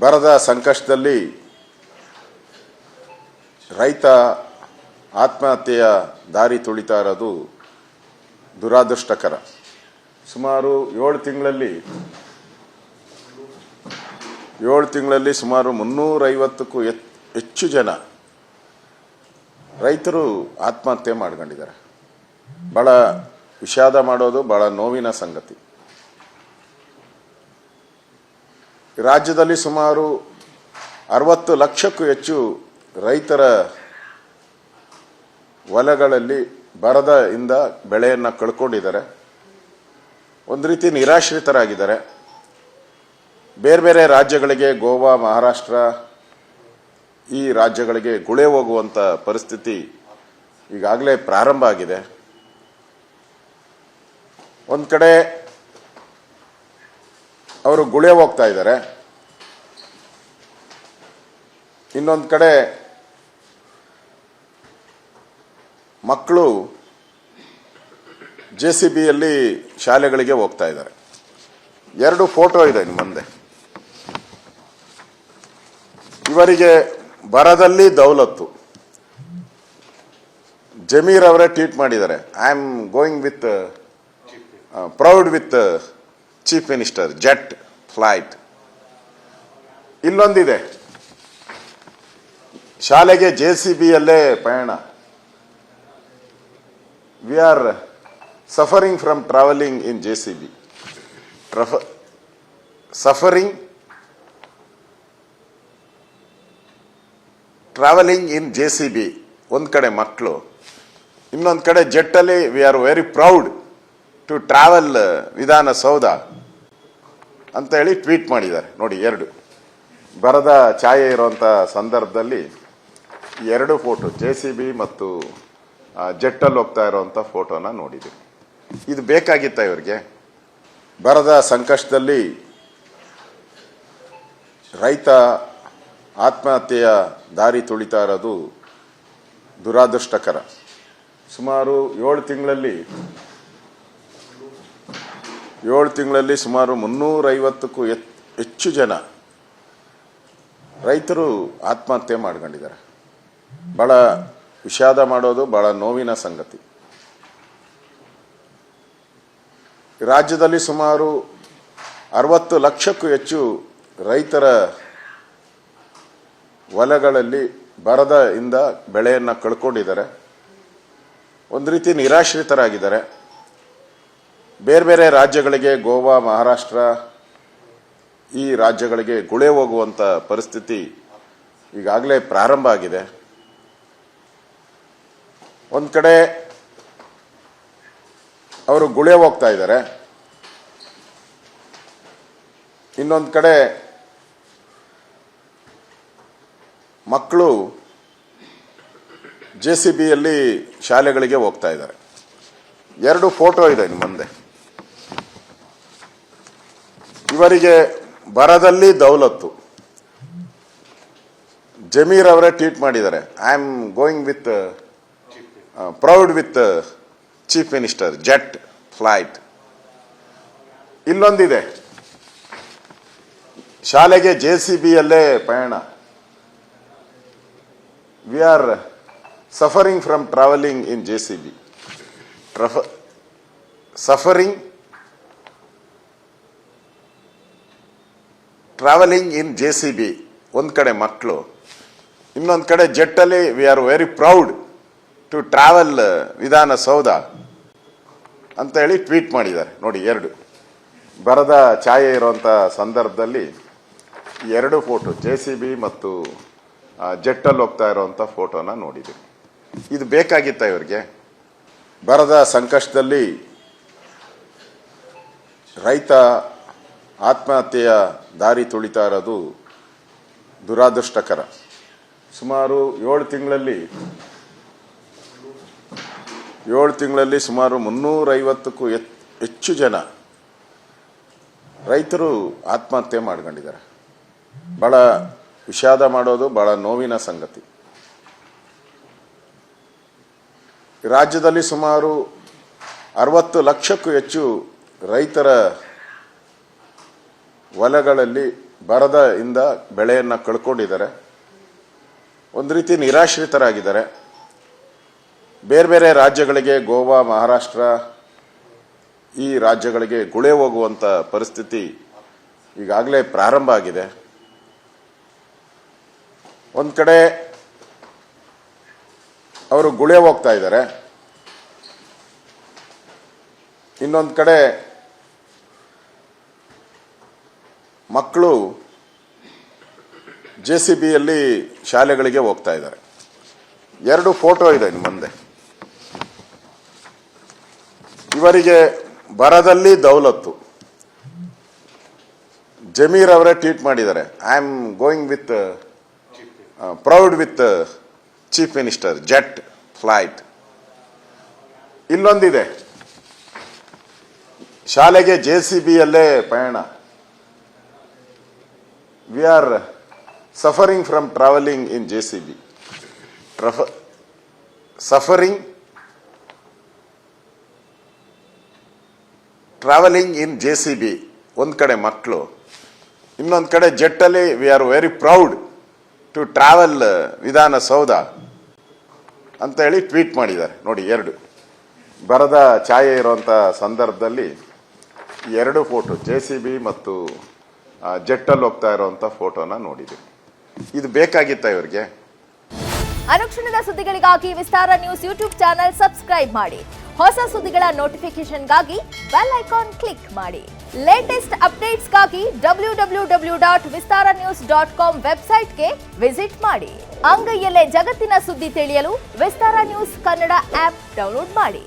ಬರದ ಸಂಕಷ್ಟದಲ್ಲಿ ರೈತ ಆತ್ಮಹತ್ಯೆಯ ದಾರಿ ತುಳಿತಾ ಇರೋದು ದುರಾದೃಷ್ಟಕರ. ಸುಮಾರು ಏಳು ತಿಂಗಳಲ್ಲಿ ಏಳು ತಿಂಗಳಲ್ಲಿ ಸುಮಾರು ಮುನ್ನೂರೈವತ್ತಕ್ಕೂ ಹೆಚ್ಚು ಜನ ರೈತರು ಆತ್ಮಹತ್ಯೆ ಮಾಡ್ಕೊಂಡಿದ್ದಾರೆ. ಭಾಳ ವಿಷಾದ ಮಾಡೋದು ಭಾಳ ನೋವಿನ ಸಂಗತಿ. ರಾಜ್ಯದಲ್ಲಿ ಸುಮಾರು ಅರವತ್ತು ಲಕ್ಷಕ್ಕೂ ಹೆಚ್ಚು ರೈತರ ಹೊಲಗಳಲ್ಲಿ ಬರದ ಇಂದ ಬೆಳೆಯನ್ನು ಕಳ್ಕೊಂಡಿದ್ದಾರೆ. ಒಂದು ರೀತಿ ನಿರಾಶ್ರಿತರಾಗಿದ್ದಾರೆ. ಬೇರೆ ಬೇರೆ ರಾಜ್ಯಗಳಿಗೆ, ಗೋವಾ, ಮಹಾರಾಷ್ಟ್ರ, ಈ ರಾಜ್ಯಗಳಿಗೆ ಗುಳೆ ಹೋಗುವಂಥ ಪರಿಸ್ಥಿತಿ ಈಗಾಗಲೇ ಪ್ರಾರಂಭ ಆಗಿದೆ. ಒಂದು ಕಡೆ ಅವರು ಗುಳೆ ಹೋಗ್ತಾ ಇದ್ದಾರೆ. ಇನ್ನೊಂದು ಕಡೆ ಮಕ್ಕಳು ಜೆ ಸಿ ಬಿಯಲ್ಲಿ ಶಾಲೆಗಳಿಗೆ ಹೋಗ್ತಾ ಇದ್ದಾರೆ. ಎರಡು ಫೋಟೋ ಇದೆ ನಿಮ್ಮ ಮುಂದೆ. ಇವರಿಗೆ ಬರದಲ್ಲಿ ದೌಲತ್ತು. ಜಮೀರ್ ಅವರೇ ಟ್ವೀಟ್ ಮಾಡಿದ್ದಾರೆ. I am going with proud with chief minister jet flight ಇಲ್ಲೊಂದಿದೆ. ಶಾಲೆಗೆ ಜೆ ಸಿ ಬಿಯಲ್ಲೇ ಪಯಣ. We are suffering from travelling in J C B suffering travelling in J C B ಒಂದು ಕಡೆ ಮಕ್ಕಳು ಇನ್ನೊಂದು ಕಡೆ ಜೆಟ್ಟಲ್ಲಿ we are very proud to travel Vidhana Soudha ಅಂತ ಹೇಳಿ ಟ್ವೀಟ್ ಮಾಡಿದ್ದಾರೆ. ನೋಡಿ, ಎರಡು. ಬರದ ಛಾಯೆ ಇರುವಂತ ಸಂದರ್ಭದಲ್ಲಿ ಎರಡು ಫೋಟೋ, ಜೆ ಸಿ ಬಿ ಮತ್ತು ಜೆಟ್ಟಲ್ಲಿ ಹೋಗ್ತಾ ಇರುವಂತ ಫೋಟೋನ ನೋಡಿದ್ವಿ. ಇದು ಬೇಕಾಗಿತ್ತ ಇವರಿಗೆ? ಬರದ ಸಂಕಷ್ಟದಲ್ಲಿ ರೈತ ಆತ್ಮಹತ್ಯೆಯ ದಾರಿ ತುಳಿತಾ ಇರೋದು ದುರಾದೃಷ್ಟಕರ. ಸುಮಾರು ಏಳು ತಿಂಗಳಲ್ಲಿ ಏಳು ತಿಂಗಳಲ್ಲಿ ಸುಮಾರು ಮುನ್ನೂರೈವತ್ತಕ್ಕೂ ಹೆಚ್ಚು ಜನ ರೈತರು ಆತ್ಮಹತ್ಯೆ ಮಾಡ್ಕೊಂಡಿದ್ದಾರೆ. ಭಾಳ ವಿಷಾದ ಮಾಡೋದು ಭಾಳ ನೋವಿನ ಸಂಗತಿ. ರಾಜ್ಯದಲ್ಲಿ ಸುಮಾರು ಅರವತ್ತು ಲಕ್ಷಕ್ಕೂ ಹೆಚ್ಚು ರೈತರ ಹೊಲಗಳಲ್ಲಿ ಬರದ ಇಂದ ಬೆಳೆಯನ್ನು ಕಳ್ಕೊಂಡಿದ್ದಾರೆ. ಒಂದು ರೀತಿ ನಿರಾಶ್ರಿತರಾಗಿದ್ದಾರೆ. ಬೇರೆ ಬೇರೆ ರಾಜ್ಯಗಳಿಗೆ ಗೋವಾ, ಮಹಾರಾಷ್ಟ್ರ, ಈ ರಾಜ್ಯಗಳಿಗೆ ಗುಳೆ ಹೋಗುವಂಥ ಪರಿಸ್ಥಿತಿ ಈಗಾಗಲೇ ಪ್ರಾರಂಭ ಆಗಿದೆ. ಒಂದು ಕಡೆ ಅವರು ಗುಳೆ ಹೋಗ್ತಾ ಇದ್ದಾರೆ. ಇನ್ನೊಂದು ಕಡೆ ಮಕ್ಕಳು ಜೆ ಸಿ ಬಿಯಲ್ಲಿ ಶಾಲೆಗಳಿಗೆ ಹೋಗ್ತಾ ಇದ್ದಾರೆ. ಎರಡು ಫೋಟೋ ಇದೆ ನಿಮ್ಮ ಮುಂದೆ. ಇವರಿಗೆ ಬರದಲ್ಲಿ ದೌಲತ್ತು. ಜಮೀರ್ ಅವರೇ ಟ್ವೀಟ್ ಮಾಡಿದ್ದಾರೆ. I am going with proud with chief minister jet flight ಇಲ್ಲೊಂದಿದೆ. ಶಾಲೆಗೆ ಜೆ ಸಿ ಬಿಯಲ್ಲೇ ಪಯಣ. We are suffering from travelling in J C B suffering travelling in J C B ಒಂದು ಕಡೆ ಮಕ್ಕಳು ಇನ್ನೊಂದು ಕಡೆ ಜೆಟ್ಟಲ್ಲಿ we are very proud to travel Vidhana Soudha ಅಂತ ಹೇಳಿ ಟ್ವೀಟ್ ಮಾಡಿದ್ದಾರೆ. ನೋಡಿ, ಎರಡು. ಬರದ ಛಾಯೆ ಇರುವಂಥ ಸಂದರ್ಭದಲ್ಲಿ ಎರಡು ಫೋಟೋ ಜೆ ಸಿ ಬಿ ಮತ್ತು ಜೆಟ್ಟಲ್ಲಿ ಹೋಗ್ತಾ ಇರೋವಂಥ ಫೋಟೋನ ನೋಡಿದ್ವಿ. ಇದು ಬೇಕಾಗಿತ್ತ ಇವರಿಗೆ? ಬರದ ಸಂಕಷ್ಟದಲ್ಲಿ ರೈತ ಆತ್ಮಹತ್ಯೆಯ ದಾರಿ ತುಳಿತಾ ಇರೋದು ದುರಾದೃಷ್ಟಕರ. ಸುಮಾರು ಏಳು ತಿಂಗಳಲ್ಲಿ ಏಳು ತಿಂಗಳಲ್ಲಿ ಸುಮಾರು ಮುನ್ನೂರೈವತ್ತಕ್ಕೂ ಹೆಚ್ಚು ಜನ ರೈತರು ಆತ್ಮಹತ್ಯೆ ಮಾಡ್ಕೊಂಡಿದ್ದಾರೆ. ಭಾಳ ವಿಷಾದ ಮಾಡೋದು ಭಾಳ ನೋವಿನ ಸಂಗತಿ. ರಾಜ್ಯದಲ್ಲಿ ಸುಮಾರು ಅರವತ್ತು ಲಕ್ಷಕ್ಕೂ ಹೆಚ್ಚು ರೈತರ ಹೊಲಗಳಲ್ಲಿ ಬರದ ಇಂದ ಬೆಳೆಯನ್ನು ಕಳ್ಕೊಂಡಿದ್ದಾರೆ. ಒಂದು ರೀತಿ ನಿರಾಶ್ರಿತರಾಗಿದ್ದಾರೆ. ಬೇರೆ ಬೇರೆ ರಾಜ್ಯಗಳಿಗೆ ಗೋವಾ, ಮಹಾರಾಷ್ಟ್ರ, ಈ ರಾಜ್ಯಗಳಿಗೆ ಗುಳೆ ಹೋಗುವಂಥ ಪರಿಸ್ಥಿತಿ ಈಗಾಗಲೇ ಪ್ರಾರಂಭ ಆಗಿದೆ. ಒಂದು ಕಡೆ ಅವರು ಗುಳೆ ಹೋಗ್ತಾ ಇದ್ದಾರೆ. ಇನ್ನೊಂದು ಕಡೆ ಮಕ್ಕಳು ಜೆ ಸಿ ಬಿಯಲ್ಲಿ ಶಾಲೆಗಳಿಗೆ ಹೋಗ್ತಾ ಇದ್ದಾರೆ. ಎರಡು ಫೋಟೋ ಇದೆ ನಿಮ್ಮ ಮುಂದೆ. ಇವರಿಗೆ ಬರದಲ್ಲಿ ದೌಲತ್ತು. ಜಮೀರ್ ಅವರೇ ಟ್ವೀಟ್ ಮಾಡಿದ್ದಾರೆ. I am going with proud with chief minister jet flight ಇಲ್ಲೊಂದಿದೆ. ಶಾಲೆಗೆ ಜೆ ಸಿ ಬಿಯಲ್ಲೇ ಪಯಣ. From travelling in J C B suffering travelling in J C B ಒಂದು ಕಡೆ ಮಕ್ಕಳು ಇನ್ನೊಂದು ಕಡೆ ಜೆಟ್ಟಲ್ಲಿ we are very proud to travel Vidhana Soudha ಅಂತ ಹೇಳಿ ಟ್ವೀಟ್ ಮಾಡಿದ್ದಾರೆ. ನೋಡಿ, ಎರಡು. ಬರದ ಛಾಯೆ ಇರುವಂಥ ಸಂದರ್ಭದಲ್ಲಿ ಎರಡು ಫೋಟೋ ಜೆ ಸಿ ಬಿ ಮತ್ತು ಜೆಟ್ಟಲ್ಲಿ ಹೋಗ್ತಾ ಇರುವಂತ ಫೋಟೋನ ನೋಡಿದ್ದೀವಿ ಇದು ಬೇಕಾಗಿತ್ತ ಇವರಿಗೆ? ಅನುಕ್ಷಣದ ಸುದ್ದಿಗಳಿಗಾಗಿ Vistara news YouTube channel subscribe ಮಾಡಿ. ಹೊಸ ಸುದ್ದಿಗಳ ನೋಟಿಫಿಕೇಶನ್ಗಾಗಿ ಬೆಲ್ ಐಕಾನ್ ಕ್ಲಿಕ್ ಮಾಡಿ. Latest ಅಪ್ಡೇಟ್ಸ್ಗಾಗಿ W W W dot Vistara news dot com ವೆಬ್ಸೈಟ್ಗೆ ವಿಸಿಟ್ ಮಾಡಿ. ಅಂಗೈಯಲ್ಲೇ ಜಗತ್ತಿನ ಸುದ್ದಿ ತಿಳಿಯಲು Vistara news Kannada app download ಮಾಡಿ.